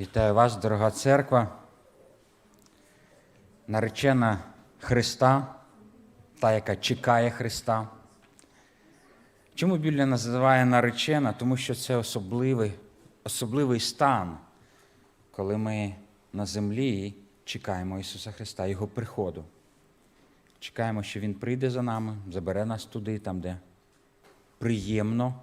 Вітаю вас, дорога церква, наречена Христа, та, яка чекає Христа. Чому Біблія називає наречена? Тому що це особливий, особливий стан, коли ми на землі чекаємо Ісуса Христа, Його приходу. Чекаємо, що Він прийде за нами, забере нас туди, там, де приємно,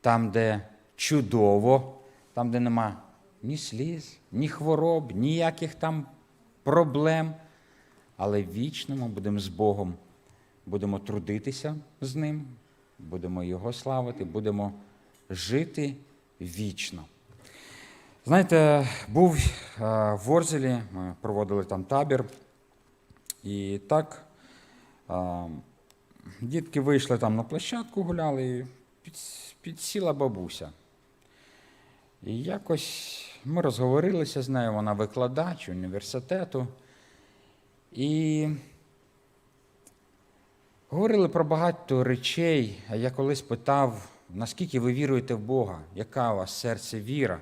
там, де чудово, там, де нема ні сліз, ні хвороб, ніяких там проблем. Але вічно ми будемо з Богом, будемо трудитися з Ним, будемо Його славити, будемо жити вічно. Знаєте, був е, в Ворзелі, ми проводили там табір, і так е, дітки вийшли там на площадку, гуляли, і підсіла бабуся. І якось ми розговорилися з нею, вона викладач університету. І говорили про багато речей. Я колись питав, наскільки ви віруєте в Бога, яка у вас серце віра?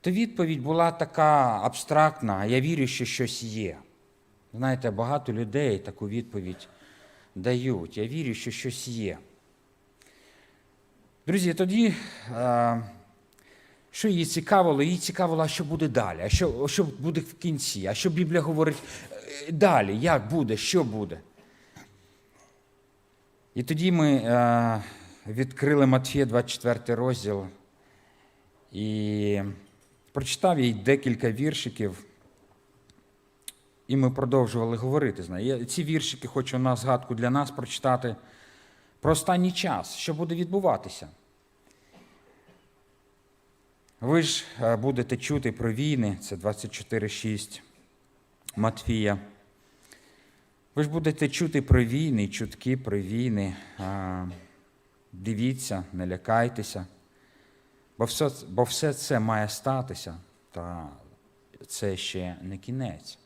То відповідь була така абстрактна, я вірю, що щось є. Знаєте, багато людей таку відповідь дають. Я вірю, що щось є. Друзі, тоді, е, що її цікавило? Її цікавило, а що буде далі, а що, що буде в кінці, а що Біблія говорить е, далі, як буде, що буде. І тоді ми е, відкрили Матфія 24 розділ і прочитав їй декілька віршиків, і ми продовжували говорити з нею. Ці віршики хочу на згадку для нас прочитати про останній час, що буде відбуватися. Ви ж е, будете чути про війни, це 24.6 Матфія. Ви ж будете чути про війни, чутки про війни. Дивіться, не лякайтеся, бо все, бо все це має статися, та це ще не кінець.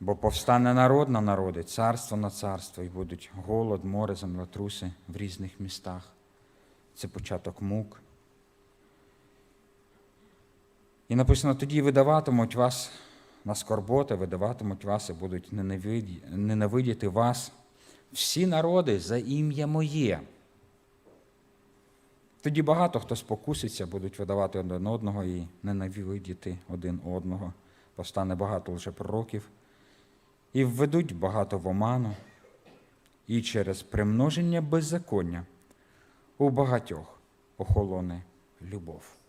Бо повстане народ на народи, царство на царство, і будуть голод, море, землетруси в різних містах. Це початок мук. І написано, тоді видаватимуть вас на скорботи, видаватимуть вас і будуть ненавидіти вас всі народи за ім'я моє. Тоді багато хто спокуситься, будуть видавати один одного і ненавидіти один одного. Повстане багато лжепророків, і введуть багато в оману, і через примноження беззаконня у багатьох охолоне любов.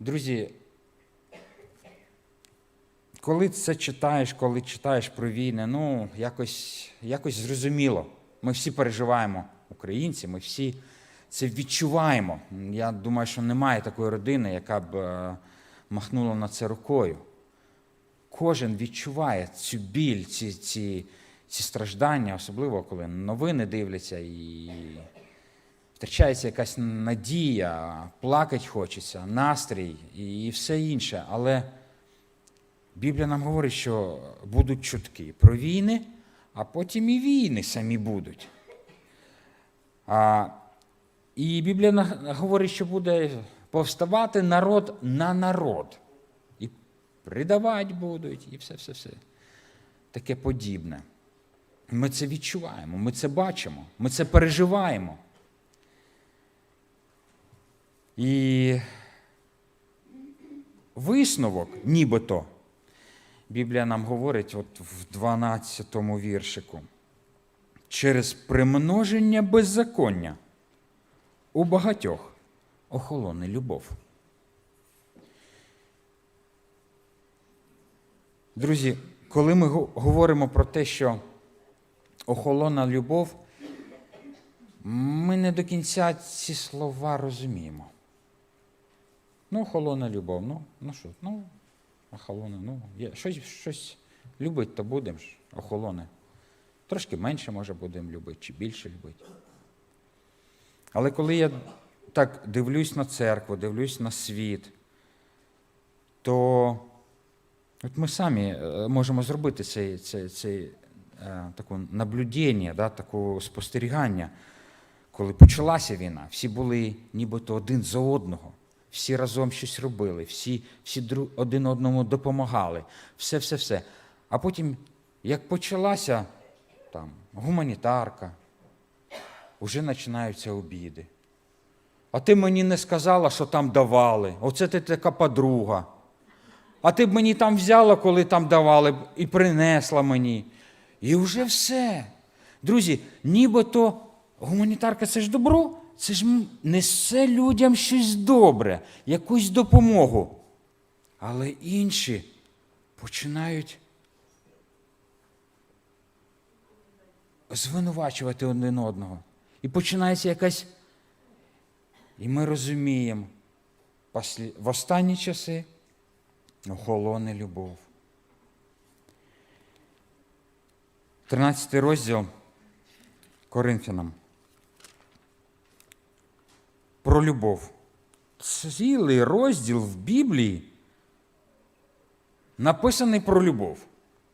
Друзі, коли це читаєш, коли читаєш про війни, ну, якось, якось зрозуміло. Ми всі переживаємо, українці, ми всі це відчуваємо. Я думаю, що немає такої родини, яка б е, махнула на це рукою. Кожен відчуває цю біль, ці, ці, ці страждання, особливо коли новини дивляться і втрачається якась надія, плакать хочеться, настрій і все інше. Але Біблія нам говорить, що будуть чутки про війни, а потім і війни самі будуть. А, і Біблія говорить, що буде повставати народ на народ. І придавати будуть, і все-все-все. Таке подібне. Ми це відчуваємо, ми це бачимо, ми це переживаємо. І висновок, нібито, Біблія нам говорить от в 12 віршику. Через примноження беззаконня у багатьох охолоне любов. Друзі, коли ми говоримо про те, що охолона любов, ми не до кінця ці слова розуміємо. Ну, охолона любов, ну, ну що, ну, охолона, ну, є, щось, щось любить, то будемо ж, охолоне. Трошки менше, може, будемо любити, чи більше любити. Але коли я так дивлюсь на церкву, дивлюсь на світ, то от ми самі е, можемо зробити цей, цей, цей, е, таку наблюдення, да, таку спостерігання. коли почалася війна, всі були нібито один за одного, всі разом щось робили, всі, всі один одному допомагали, все, все, все. А потім, як почалася там гуманітарка, вже починаються обіди. А ти мені не сказала, що там давали. Оце ти така подруга. А ти б мені там взяла, коли там давали, і принесла мені. І вже все. Друзі, нібито гуманітарка це ж добро, це ж несе людям щось добре, якусь допомогу. Але інші починають звинувачувати один одного. І починається якась. І ми розуміємо, в останні часи охолоне любов. 13 розділ Коринфянам. Про любов. Цілий розділ в Біблії написаний про любов.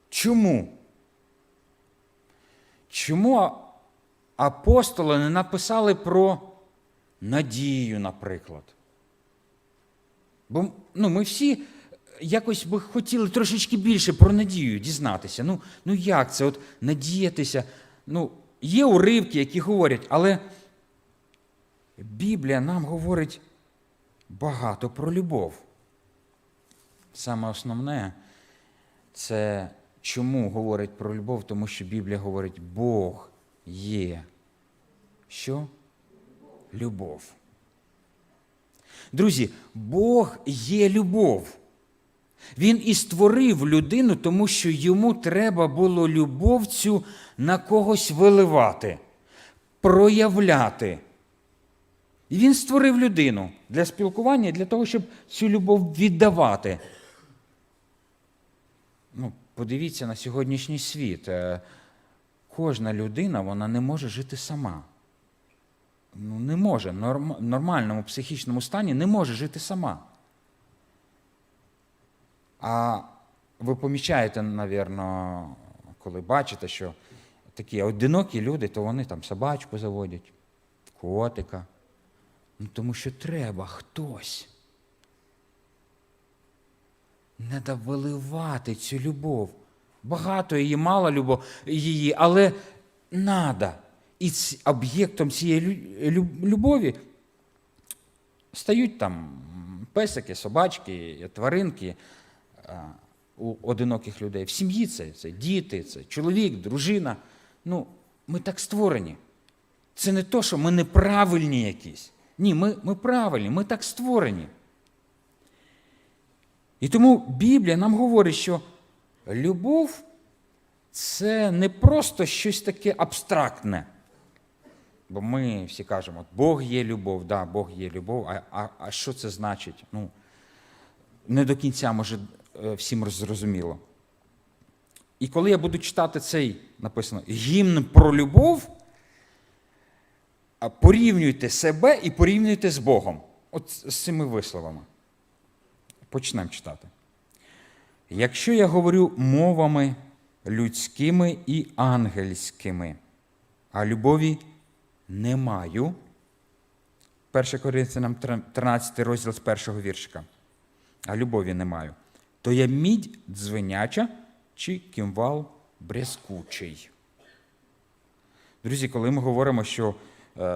Чому? Чому апостоли не написали про надію, наприклад? Бо ну, ми всі якось би хотіли трошечки більше про надію дізнатися. Ну, ну як це? От надіятися. Ну, є уривки, які говорять, але Біблія нам говорить багато про любов. Саме основне це чому говорить про любов, тому що Біблія говорить, Бог є. Що? Любов. Друзі, Бог є любов. Він і створив людину, тому що йому треба було любов цю на когось виливати, проявляти. І він створив людину для спілкування, для того, щоб цю любов віддавати. Ну, подивіться на сьогоднішній світ. Е, Кожна людина вона не може жити сама. Ну, не може. В нормальному психічному стані не може жити сама. А ви помічаєте, напевно, коли бачите, що такі одинокі люди, то вони там собачку заводять, котика. Ну, тому що треба хтось. Треба виливати цю любов. Багато її, мало любов, її, але надо. І об'єктом цієї лю- лю- любові стають там песики, собачки, тваринки у одиноких людей. В сім'ї це, це діти, це чоловік, дружина. Ну, ми так створені. Це не то, що ми неправильні якісь. Ні, ми, ми правильні, ми так створені. І тому Біблія нам говорить, що любов це не просто щось таке абстрактне. Бо ми всі кажемо, Бог є любов, да, Бог є любов, а, а, а що це значить? Ну, не до кінця, може, е, всім зрозуміло. І коли я буду читати цей, написано, гімн про любов, порівнюйте себе і порівнюйте з Богом. От з цими висловами. Почнемо читати. Якщо я говорю мовами людськими і ангельськими, а любові не маю. 1 Коринфянам 13 розділ з першого віршика. А любові не маю. То я мідь дзвеняча чи кімвал брязкучий. Друзі, коли ми говоримо, що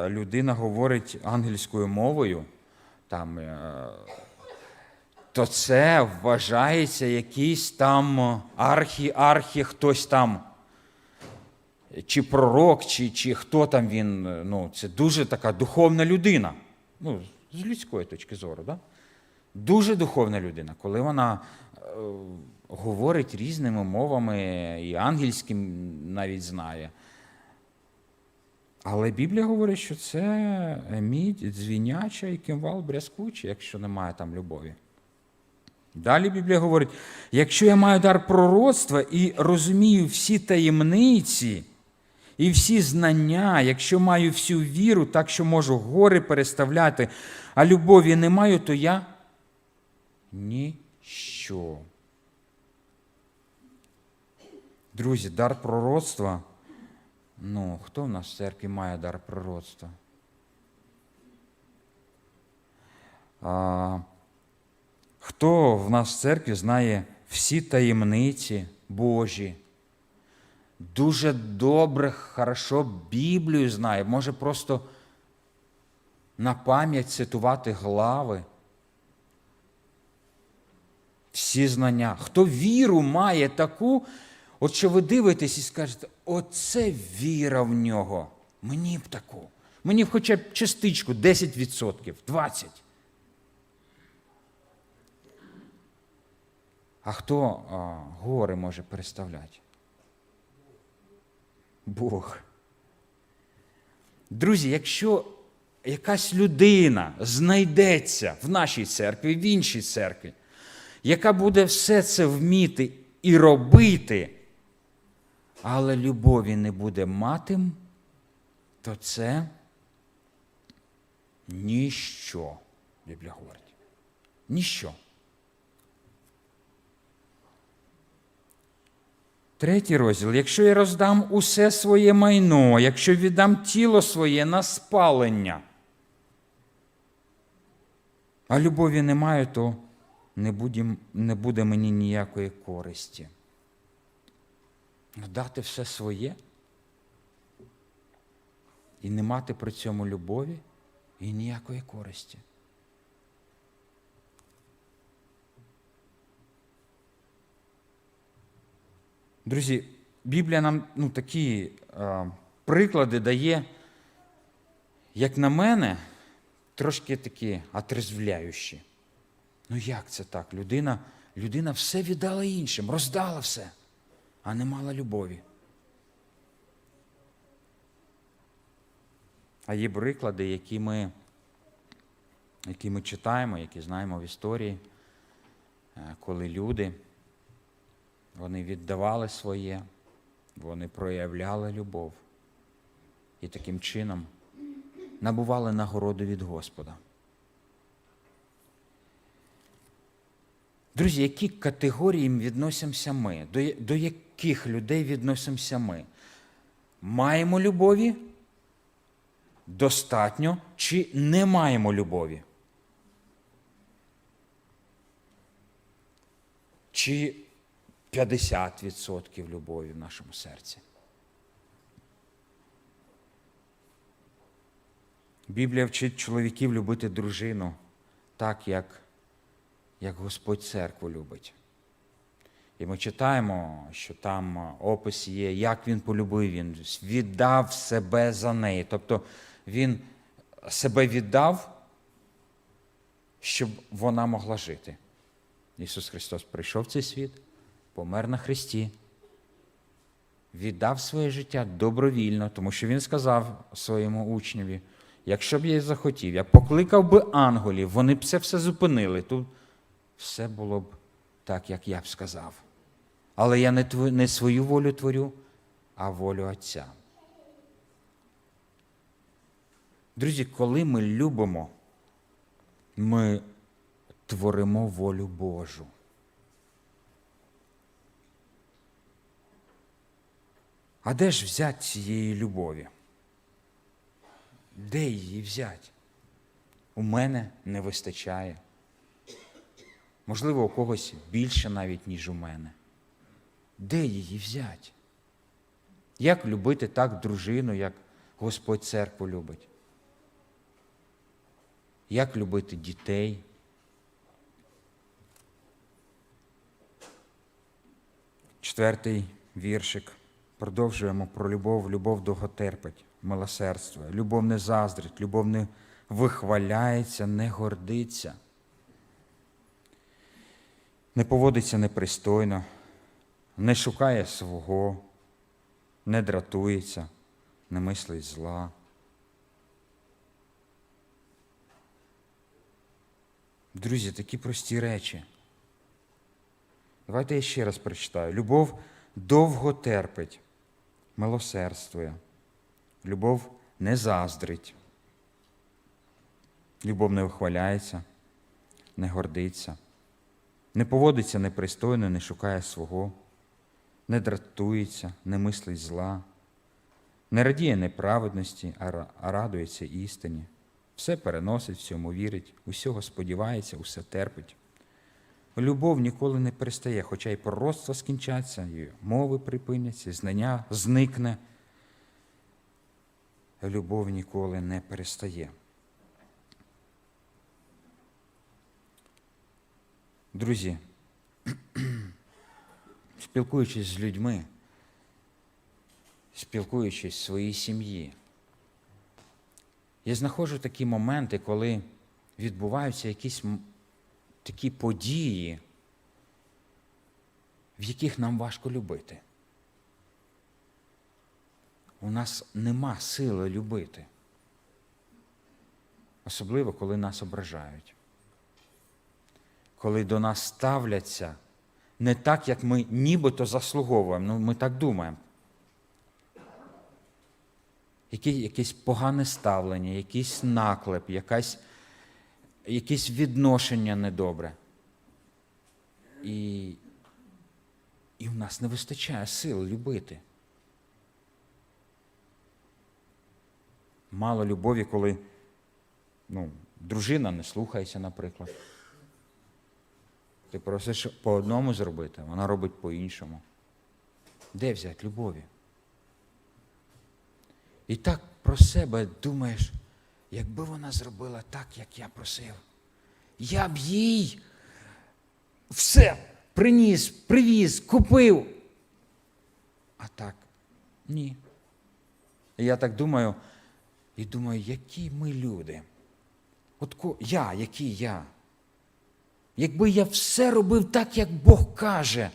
людина говорить ангельською мовою, там, е, то це вважається якийсь там архі-архі хтось там чи пророк, чи, чи хто там він, ну, це дуже така духовна людина. Ну, з людської точки зору, да? дуже духовна людина, коли вона е, говорить різними мовами, і ангельським навіть знає. Але Біблія говорить, що це мідь дзвіняча і кимвал брязкучий, якщо немає там любові. Далі Біблія говорить: якщо я маю дар пророцтва і розумію всі таємниці і всі знання, якщо маю всю віру, так що можу гори переставляти, а любові не маю, то я ніщо. Друзі, дар пророцтва. Ну, хто в нас в церкві має дар пророцтва? А, Хто в нас в церкві знає всі таємниці Божі? Дуже добре, хорошо Біблію знає, може просто на пам'ять цитувати глави. Всі знання. Хто віру має таку, от що ви дивитесь і скажете, оце віра в нього. Мені б таку. Мені б хоча б частичку 10%, 20%. А хто а, гори може переставляти? Бог. Друзі, якщо якась людина знайдеться в нашій церкві, в іншій церкві, яка буде все це вміти і робити, але любові не буде мати, то це ніщо, Біблія говорить. Ніщо. Третій розділ. Якщо я роздам усе своє майно, якщо віддам тіло своє на спалення, а любові немає, то не буде мені ніякої користі. Ну, Дати все своє і не мати при цьому любові і ніякої користі. Друзі, Біблія нам ну, такі е, приклади дає, як на мене, трошки такі отрезвляючі. Ну як це так? Людина, людина все віддала іншим, роздала все, а не мала любові. А є приклади, які ми, які ми читаємо, які знаємо в історії, е, коли люди. Вони віддавали своє, вони проявляли любов і таким чином набували нагороду від Господа. Друзі, які категорії відносимося ми? До, до яких людей відносимося ми? Маємо любові? Достатньо чи не маємо любові? Чи 50% любові в нашому серці. Біблія вчить чоловіків любити дружину так, як, як Господь церкву любить. І ми читаємо, що там опис є, як він полюбив, він віддав себе за неї. Тобто він себе віддав, щоб вона могла жити. Ісус Христос прийшов в цей світ помер на Христі, віддав своє життя добровільно, тому що Він сказав своєму учневі, якщо б я захотів, я покликав би ангелів, вони б це все зупинили, тут все було б так, як я б сказав. Але я не, не свою волю творю, а волю Отця. Друзі, коли ми любимо, ми творимо волю Божу. А де ж взяти цієї любові? Де її взяти? У мене не вистачає. Можливо, у когось більше навіть, ніж у мене. Де її взяти? Як любити так дружину, як Господь церкву любить? Як любити дітей? Четвертий віршик. Продовжуємо про любов. Любов довготерпить, милосердство. Любов не заздрить, любов не вихваляється, не гордиться, не поводиться непристойно, не шукає свого, не дратується, не мислить зла. Друзі, такі прості речі. Давайте я ще раз прочитаю. Любов довго терпить милосердствує. Любов не заздрить. Любов не вихваляється, не гордиться, не поводиться непристойно, не шукає свого, не дратується, не мислить зла, не радіє неправедності, а радується істині, все переносить, всьому вірить, усього сподівається, усе терпить. Любов ніколи не перестає, хоча і пророцтва скінчаться, і мови припиняться, і знання зникне. Любов ніколи не перестає. Друзі, спілкуючись з людьми, спілкуючись в своїй сім'ї, я знаходжу такі моменти, коли відбуваються якісь такі події, в яких нам важко любити. У нас нема сили любити. Особливо, коли нас ображають. Коли до нас ставляться не так, як ми нібито заслуговуємо, ну ми так думаємо. Які, якесь погане ставлення, якийсь наклеп, якась, якесь відношення недобре. І, і в нас не вистачає сил любити. Мало любові, коли ну, дружина не слухається, наприклад. Ти просиш по одному зробити, вона робить по-іншому. Де взяти любові? І так про себе думаєш, якби вона зробила так, як я просив, я б їй все приніс, привіз, купив. А так, ні. Я так думаю, і думаю, які ми люди. От ко, я, який я. Якби я все робив так, як Бог каже,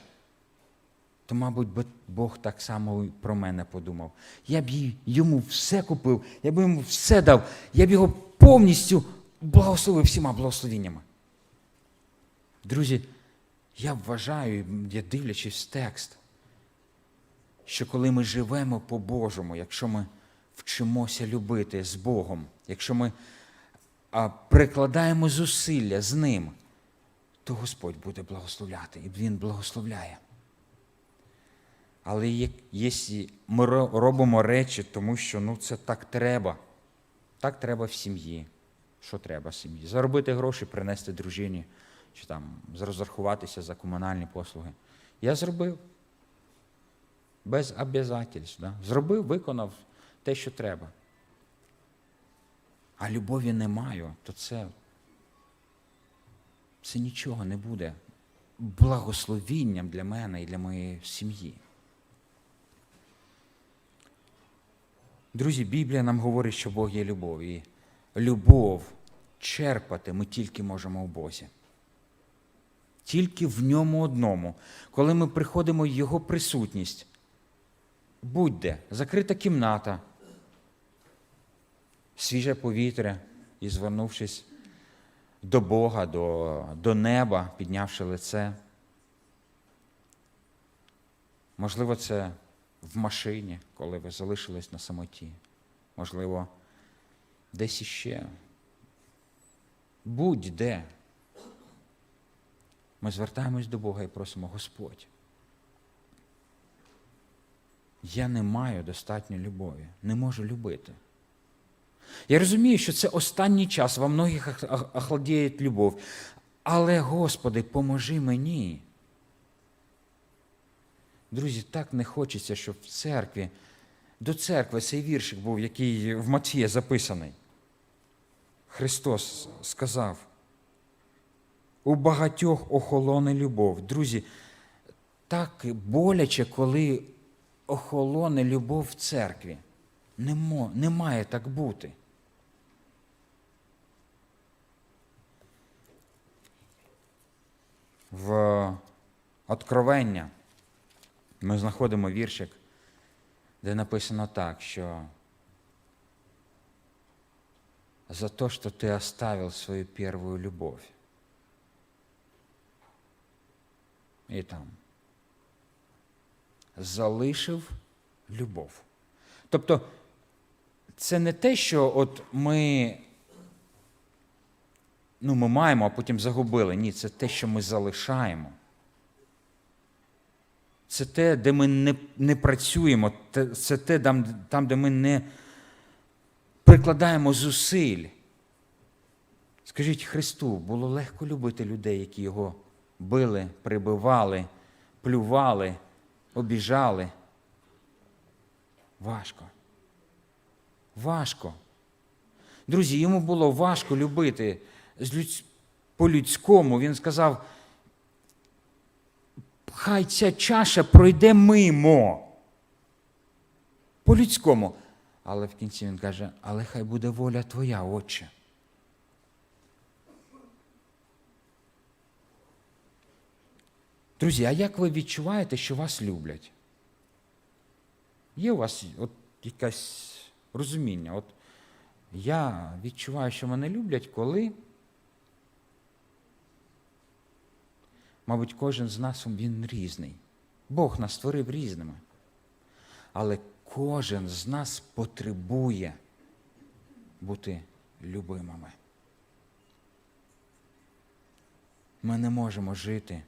то, мабуть, Бог так само і про мене подумав. Я б йому все купив, я б йому все дав, я б його повністю благословив всіма благословіннями. Друзі, я вважаю, я дивлячись текст, що коли ми живемо по-божому, якщо ми вчимося любити з Богом, якщо ми прикладаємо зусилля з Ним, то Господь буде благословляти, і Він благословляє. Але якщо ми робимо речі, тому що ну, це так треба, так треба в сім'ї. Що треба в сім'ї? Заробити гроші, принести дружині, чи там розрахуватися за комунальні послуги. Я зробив без обов'язательств. Да? Зробив, виконав те, що треба. А любові не маю, то це, це нічого не буде благословінням для мене і для моєї сім'ї. Друзі, Біблія нам говорить, що Бог є любов. І любов черпати ми тільки можемо в Бозі. Тільки в ньому одному. Коли ми приходимо в Його присутність, будь-де, закрита кімната, свіже повітря і звернувшись до Бога, до, до неба, піднявши лице. Можливо, це в машині, коли ви залишились на самоті. Можливо, десь іще. Будь-де. Ми звертаємось до Бога і просимо Господь. Я не маю достатньо любові, не можу любити. Я розумію, що це останній час, во многих ох- ох- охладіє любов. Але, Господи, поможи мені. Друзі, так не хочеться, щоб в церкві, до церкви цей віршик був, який в Матфія записаний. Христос сказав, у багатьох охолоне любов. Друзі, так боляче, коли охолоне любов в церкві. Не має так бути. В Откровення ми знаходимо віршик, де написано так, що за то, что ты оставил свою первую любовь. І там залишив любов. Тобто, це не те, що от ми, ну, ми маємо, а потім загубили. Ні, це те, що ми залишаємо. Це те, де ми не, не працюємо, це те, там, там, де ми не прикладаємо зусиль Скажіть Христу, було легко любити людей, які його били, прибивали, плювали, обіжали. Важко. Важко. Друзі, йому було важко любити по-людському. Він сказав, хай ця чаша пройде мимо. По-людському. Але в кінці він каже, але хай буде воля твоя, Отче. Друзі, а як ви відчуваєте, що вас люблять? Є у вас от якесь розуміння? От я відчуваю, що мене люблять, коли. Мабуть, кожен з нас він різний. Бог нас створив різними. Але кожен з нас потребує бути любимими. Ми не можемо жити,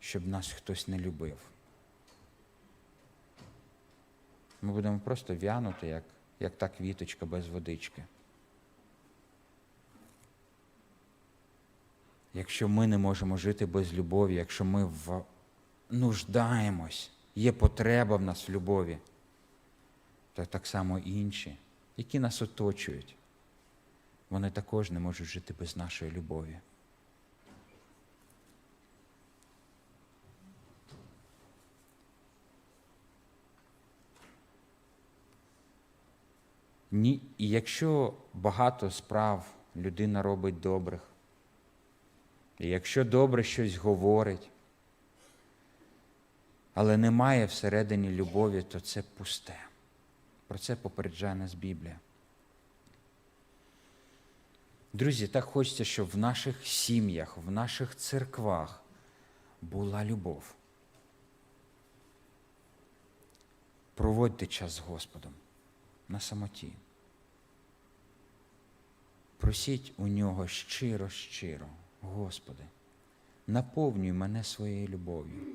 щоб нас хтось не любив. Ми будемо просто в'янути, як, як та квіточка без водички. Якщо ми не можемо жити без любові, якщо ми в... нуждаємось, є потреба в нас в любові, то так само інші, які нас оточують, вони також не можуть жити без нашої любові. Ні, і якщо багато справ людина робить добрих, і якщо добре щось говорить, але немає всередині любові, то це пусте. Про це попереджає нас Біблія. Друзі, так хочеться, щоб в наших сім'ях, в наших церквах була любов. Проводьте час з Господом на самоті. Просіть у нього щиро, щиро, Господи, наповнюй мене своєю любов'ю.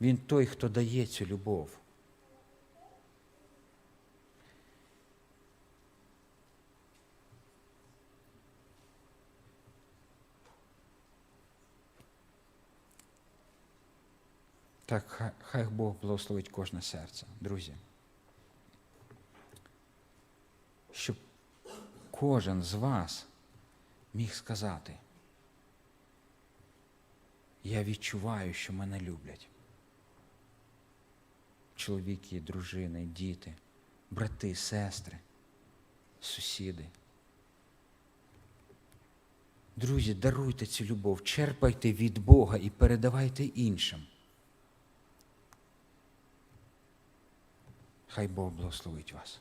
Він той, хто дає цю любов. Так, хай, Бог благословить кожне серце, друзі. Щоб кожен з вас міг сказати, я відчуваю, що мене люблять. Чоловіки, дружини, діти, брати, сестри, сусіди. Друзі, даруйте цю любов, черпайте від Бога і передавайте іншим. Хай Бог благословить вас.